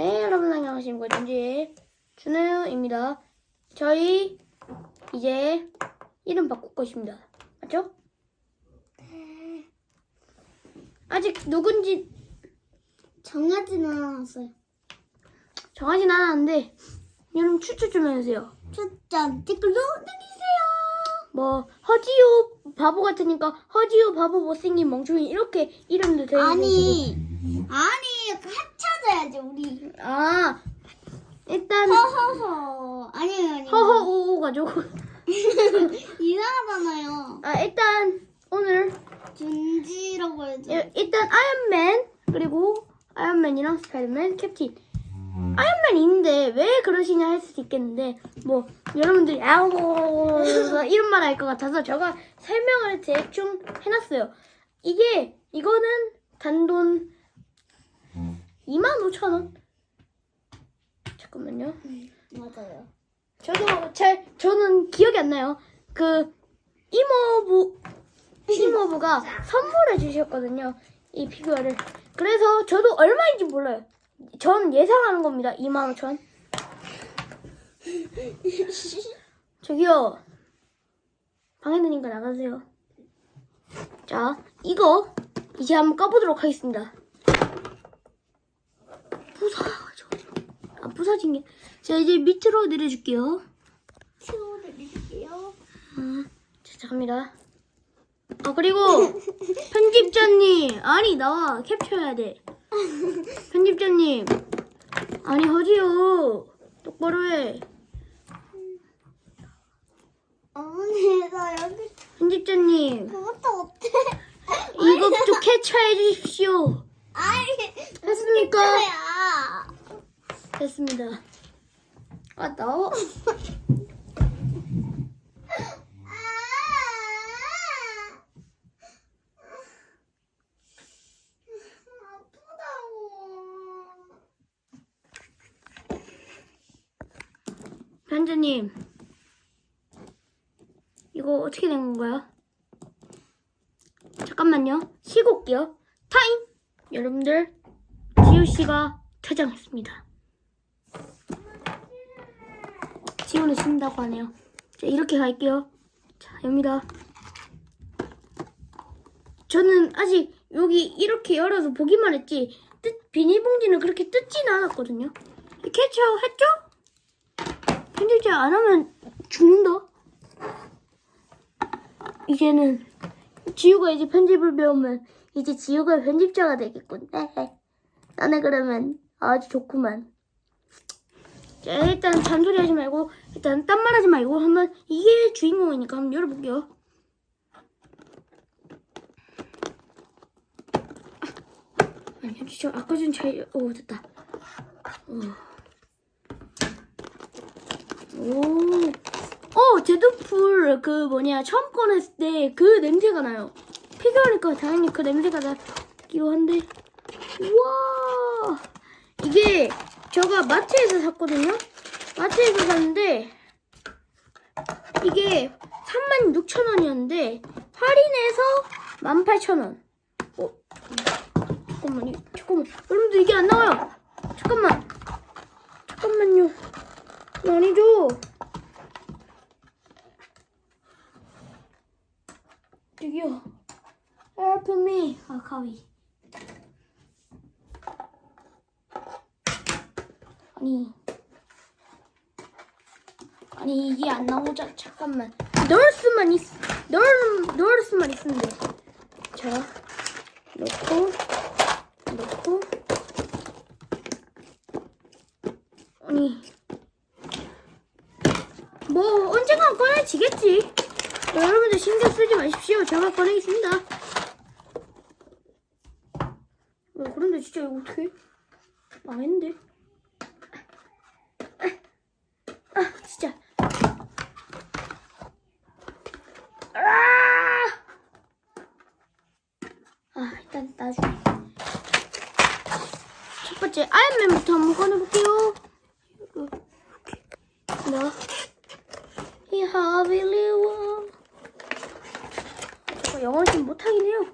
네, 여러분 안녕하십니까. 전지의 준우입니다. 저희 이제 이름 바꿀 것입니다. 맞죠? 아직 누군지 정하지는 않았어요. 정하진 않았는데 여러분 추천 좀 해주세요. 추천 댓글로 남기세요. 뭐 허지호 바보 같으니까 허지호 바보 못생긴 멍청이 이렇게 이름도 되어 아니, 아니, 합쳐져야지 우리. 아 일단 허허허. 아니에요, 아니에요. 허허 오오 가지고 이상하잖아요. 아 일단 오늘 준지라고 해야죠. 일- 일단 아이언맨 그리고 아이언맨이랑 스파이더맨 캡틴 아이언맨 있는데 왜 그러시냐 할 수도 있겠는데 뭐 여러분들이 아우 이런 말 할 것 같아서 제가 설명을 대충 해놨어요 이게 이거는 단돈 25,000원 잠깐만요 맞아요. 저도 잘 저는 기억이 안 나요. 그 이모부 이모부가 선물해 주셨거든요. 이 피규어를. 그래서 저도 얼마인지 몰라요. 전 예상하는 겁니다. 2만 5천. 저기요. 방에 드니까 나가세요. 자, 이거 이제 한번 까보도록 하겠습니다. 부서가지고. 아, 부서진 게. 자, 이제 밑으로 내려줄게요. 치워드릴게요. 자, 갑니다. 아, 그리고 편집자님. 아니, 나와. 캡처해야 돼. 편집자님. 아니, 허지요. 똑바로 해. 어머니, 나 여기 편집자님. 그것도 어때? 이것 좀 캡처해 주십시오. 아니, 됐습니까? 야 됐습니다. 아, 나와. 편집자님. 이거 어떻게 된 건가요? 잠깐만요. 쉬고 올게요. 타임! 여러분들, 지우씨가 퇴장했습니다. 지우는 쉰다고 하네요. 자, 이렇게 갈게요. 자, 엽니다. 저는 아직 여기 이렇게 열어서 보기만 했지, 뜯, 비닐봉지는 그렇게 뜯지는 않았거든요. 캐쳐 했죠? 편집자 안 하면 죽는다. 이제는 지우가 이제 편집을 배우면 이제 지우가 편집자가 되겠군. 나는 그러면 아주 좋구만. 자, 일단 잔소리 하지 말고 일단 딴 말 하지 말고 한번 이게 주인공이니까 한번 열어볼게요. 아니, 진짜 아까 전 잘, 오, 됐다. 오. 오. 어, 제드풀 그 뭐냐 처음 꺼냈을 때 그 냄새가 나요. 피규어니까 당연히 그 냄새가 나기도 한데. 우와. 이게 제가 마트에서 샀거든요. 마트에서 샀는데 이게 36,000원이었는데 할인해서 18,000원. 어. 잠깐만, 이- 잠깐만. 여러분들 이게 안 나와요. 잠깐만. 잠깐만요. 아니죠? 저기요. Help. 아, 가위. 아니. 아니, 이게 안 나오자. 잠깐만. 넣을 수만 있, 넣을, 넣을 수만 있으면 돼. 자, 넣고, 넣고. 아니. 뭐, 언젠간 꺼내지겠지. 여러분들 신경 쓰지 마십시오. 제가 꺼내겠습니다. 어, 그런데 진짜 이거 어떻게 망했는데? 아, 진짜. 아! 아, 일단 첫 번째 아이언맨부터 한번 꺼내볼게요. 나. 이 하빌리워. 저 영어 좀 못하긴 해요.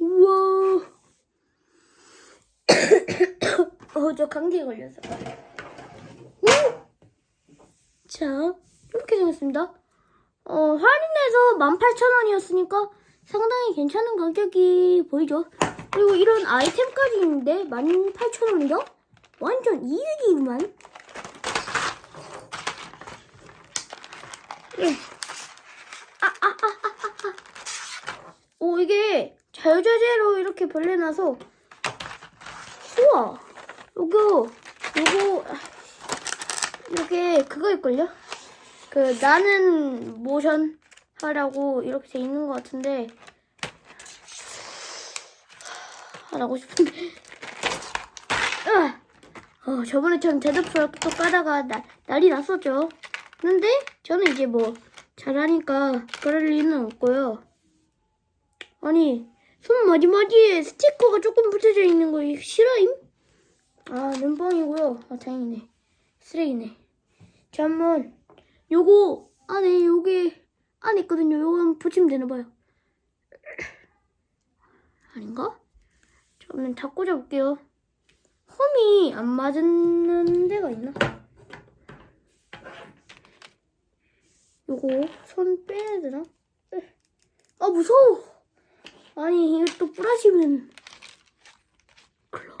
우와. 어, 저 감기에. 오! 자, 이렇게 생겼습니다. 어, 할인해서 18,000원이었으니까 상당히 괜찮은 가격이 보이죠? 그리고 이런 아이템까지 있는데 18,000원이요? 완전 이득이구만. 예. 아, 아, 아, 아, 아, 아. 오, 이게 자유자재로 이렇게 벌려놔서 우와 요거 요거 아, 요게 그거일걸요? 그 나는 모션 하라고 이렇게 돼 있는 것 같은데. 하라고 싶은데. 아! 어, 저번에처럼 데드풀 또 까다가 나, 난리 났었죠. 그런데 저는 이제 뭐 잘하니까 그럴 리는 없고요. 아니 손 마디마디에 스티커가 조금 붙여져 있는 거 싫어임? 아 멘붕이고요. 아 다행이네. 쓰레기네. 자 한번 요거 안에 요게 안에 있거든요 요거 붙이면 되나봐요 아닌가? 저는 다 꽂아볼게요 홈이 안 맞는 데가 있나? 요거 손 빼야 되나? 아 무서워 아니 이거 또 뿌라시면 클로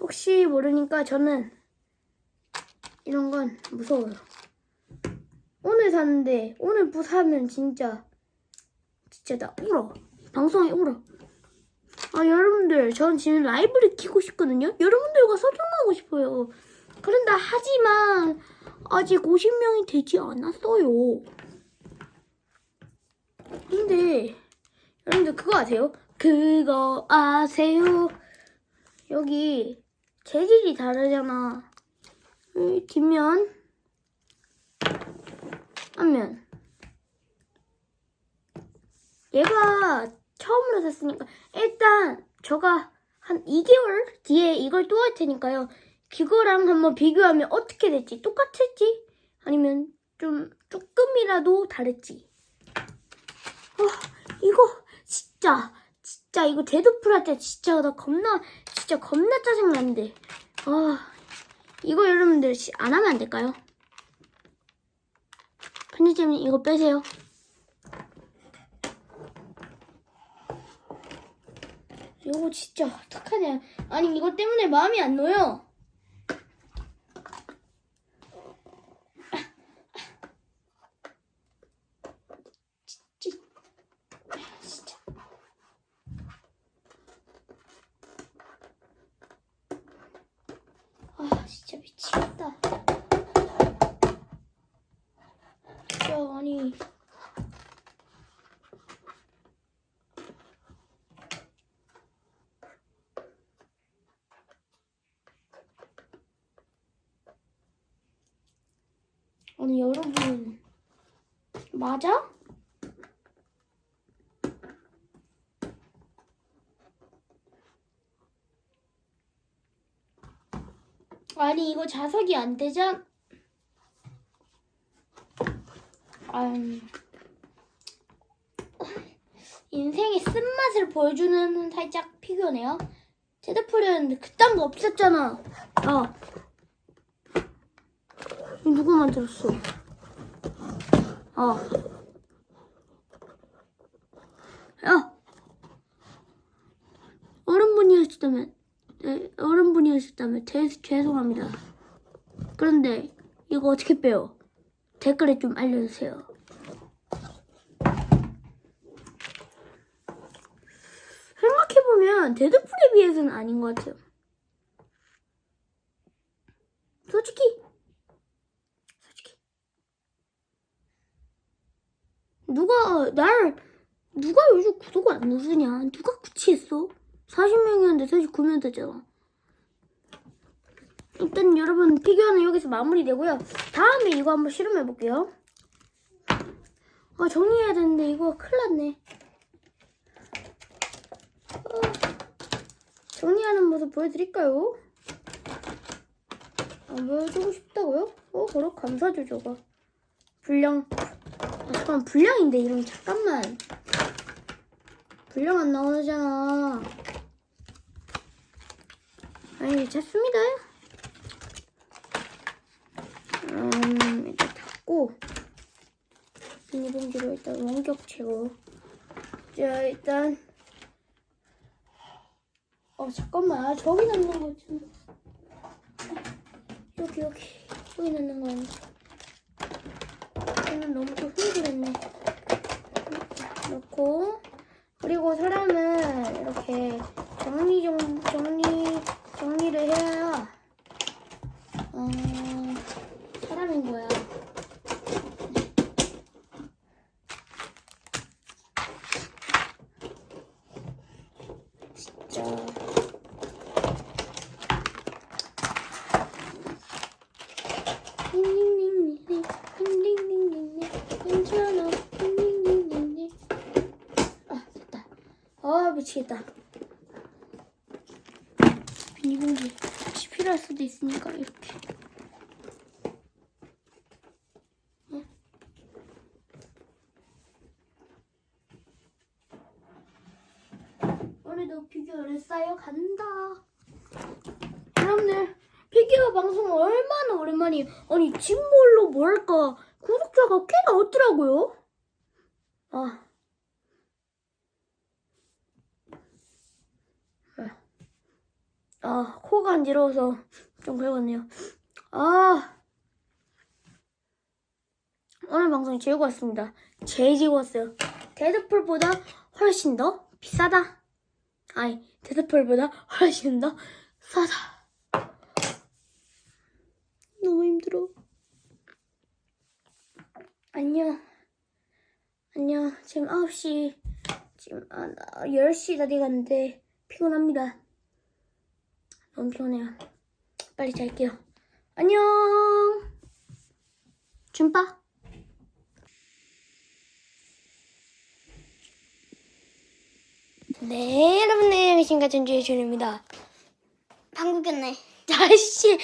혹시 모르니까 저는 이런 건 무서워요 오늘 샀는데 오늘 부 사면 진짜 진짜 나 울어 방송에 울어 아 여러분들 전 지금 라이브를 키고 싶거든요 여러분들과 소통하고 싶어요 그런다 하지만 아직 50명이 되지 않았어요 근데 여러분들 그거 아세요? 그거 아세요? 여기 재질이 다르잖아. 이 뒷면, 앞면. 얘가 처음으로 샀으니까 일단 저가 한 2개월 뒤에 이걸 또 할 테니까요. 그거랑 한번 비교하면 어떻게 될지 똑같을지 아니면 좀 조금이라도 다를지. 어, 이거 진짜 진짜 이거 데드풀 할 때 진짜 나 겁나 진짜 겁나 짜증 나는데 아 이거 여러분들 시- 안 하면 안 될까요? 편집자님 이거 빼세요. 이거 진짜 어떡하냐 아니 이거 때문에 마음이 안 놓여. 찌- 진짜. 아 진짜 미치겠다. 진짜 아니. 아니 여러분 맞아? 아니 이거 자석이 안 되잖. 음, 인생의 쓴맛을 보여주는 살짝 피규어네요. 제드풀은 그딴 거 없었잖아. 야, 이거 누구 만들었어? 아, 야, 어른분이었다면, 네, 어른분이었다면 대, 죄송합니다. 그런데 이거 어떻게 빼요? 댓글에 좀 알려주세요. 생각해보면 데드풀에 비해서는 아닌 것 같아요. 솔직히. 솔직히. 누가, 날, 누가 요즘 구독을 안 누르냐? 누가 구치했어? 40명이었는데 39명 됐잖아. 일단 여러분 피규어는 여기서 마무리되고요. 다음에 이거 한번 실험해 볼게요. 아 정리해야 되는데 이거 큰일 났네. 어, 정리하는 모습 보여드릴까요? 안 보여주고 싶다고요? 어 그럼 감사죠 저거. 분량. 아, 잠깐 분량인데 이런 잠깐만. 분량 안 나오잖아. 아, 괜찮습니다. 음, 일단 닫고 비닐봉지로 일단 원격 제거. 자, 일단 어 잠깐만 저기 넣는 거 좀. 여기 여기 여기 넣는 거 아니지? 얘는 너무 또 흥분했네. 넣고 사람은 이렇게 정리 좀 정리 정리를 해야 어 사람인 거야. 진짜. 닝닝닝닝, 닝닝닝닝, 괜찮아. 닝닝닝닝. 아, 됐다. 아, 미치겠다. 비닐봉지 혹시 필요할 수도 있으니까 이렇게. 응. 오늘도 피규어를 쌓여 간다. 여러분들 피규어 방송 얼마나 오랜만이에요. 아니 짐볼로 뭐랄까 구독자가 꽤 나왔더라고요. 아. 아 코가 간지러워서 좀 그러겠네요. 아 오늘 방송이 즐거웠습니다. 제일 즐거웠어요. 데드풀보다 훨씬 더 비싸다. 아니 데드풀보다 훨씬 더 싸다. 너무 힘들어. 안녕. 안녕. 지금 9시, 지금, 아, 나 10시 다 돼가는데, 피곤합니다. 너무 피곤해요. 빨리 잘게요. 안녕. 줌빠. 네, 여러분들, 신가 전주의 준입니다. 방구겼네. 아이씨.